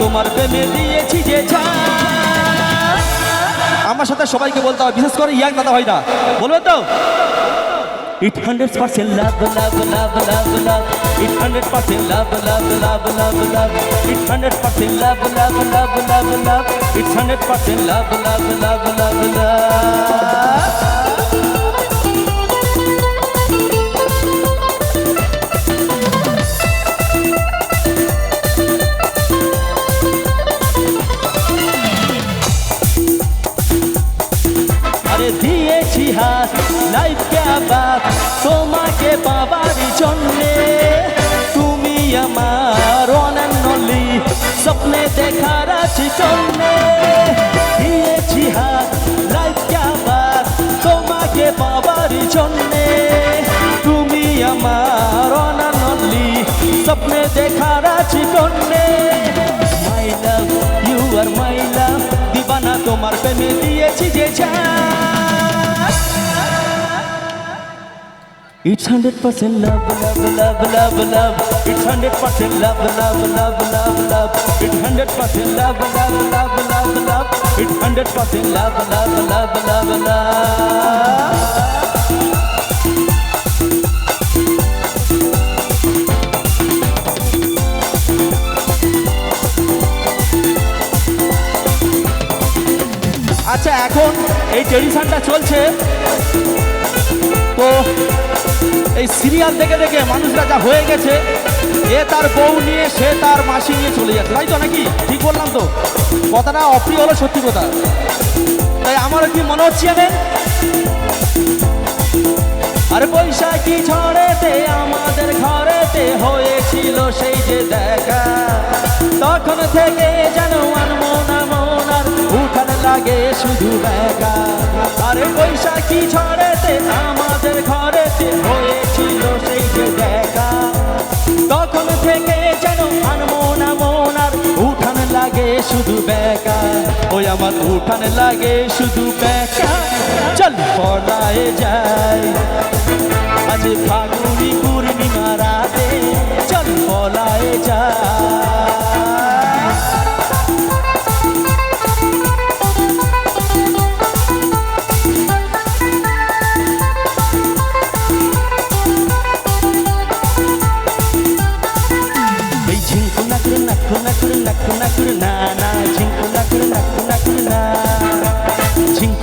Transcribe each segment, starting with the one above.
তোমার প্রেমে দিয়েছি যে। আমার সাথে সবাইকে বলতে হবে বিশেষ করে ইয়াং দাদা ভাইরা বলবে তো It hundred percent love, love, love, love, love. It hundred percent love, love, love, love, love. It hundred percent love, love, love, love, love. It's hundred percent love, love, love, love, love. আবার তোমাকে পাবার জন্যে। তুমি আমার অনন্যলি স্বপ্নে দেখার আছি জন্যে দিয়েছি হাত লাইফ আবার তোমাকে পাবার জন্যে। তুমি আমার স্বপ্নে দেখার আছি জন্যে মাই লাভ ইউ আর মাই লাভ দিবানা তোমার প্রেমে দিয়েছি যে It's hundred percent love, love, love, love, love. It's hundred percent love, love, love, love, love. It's hundred percent love, love, love, love, love. It's hundred percent love, love, love, love, love. আচ্ছা এখন এই ট্রেডিশনটা চলছে তো এই serial দেখে দেখে মানুষরা যা হয়ে গেছে, এ তার বউ নিয়ে, সে তার মাসি নিয়ে চলে যাচ্ছে। তাই তো নাকি? ঠিক বললাম তো। কথাটা অপ্রিয় হলো, সত্যি কথা। তাই আমারও কি মনে হচ্ছে জানেন আর বৈশাখী ঝড়েতে, আমাদের ঘরেতে হয়েছিল সেই যে দেখা। তখন থেকে যেন মন মন আর উঠান লাগে শুধু দেখা। আরে বৈশাখী ঝড়েতে, আমাদের লাগে শুধু বেকা ওই আমার উঠান লাগে শুধু বেকা চল পড়ায় যাই। আজ ফাগুনি পূর্ণিমা রাতে চল পলায় যায়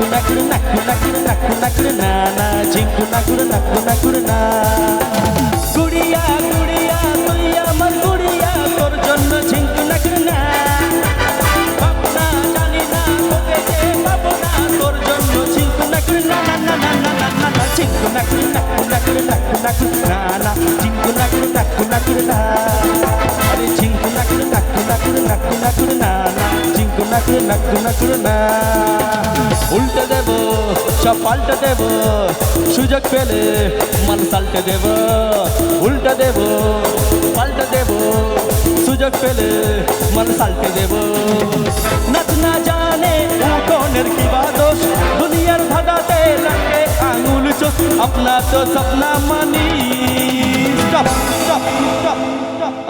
ঝিঙ্কু নাকুর নাকু নাকুর নাকু নাকুর না না ঝিঙ্কু নাকুর নাকু নাকুর না গুড়িয়া গুড়িয়া তুই আমার গুড়িয়া তোর জন্য ঝিঙ্কু নাকুর না ভাবনা জানি না তোকে যে পাবো না তোর জন্য ঝিঙ্কু নাকুর না না না না না না না না ঝিঙ্কু নাকুর নাকু নাকুর নাকু নাকুর না না ঝিঙ্কু নাকুর নাকু নাকুর না আরে ঝিঙ্কু নাকুর নাকু নাকুর নাকু নাকুর না না নাকুর নাকু নাকুর না উল্টে দেব, সব পাল্টে দেব, সুযোগ পেলে মান সাল্টে দেব। উল্টে দেব, পাল্টে দেব, সুযোগ পেলে মান সাল্টে দেব। নাচ না জানে কোনের কি বাদোষ দুনিয়ার ধাঁধাতে লাগে আঙুল চোখ, আপনা তো সপনা মানি।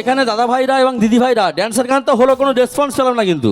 এখানে দাদা ভাইরা এবং দিদি ভাইরা ড্যান্সের গান তো হলো কোনো রেসপন্স পেলাম না কিন্তু।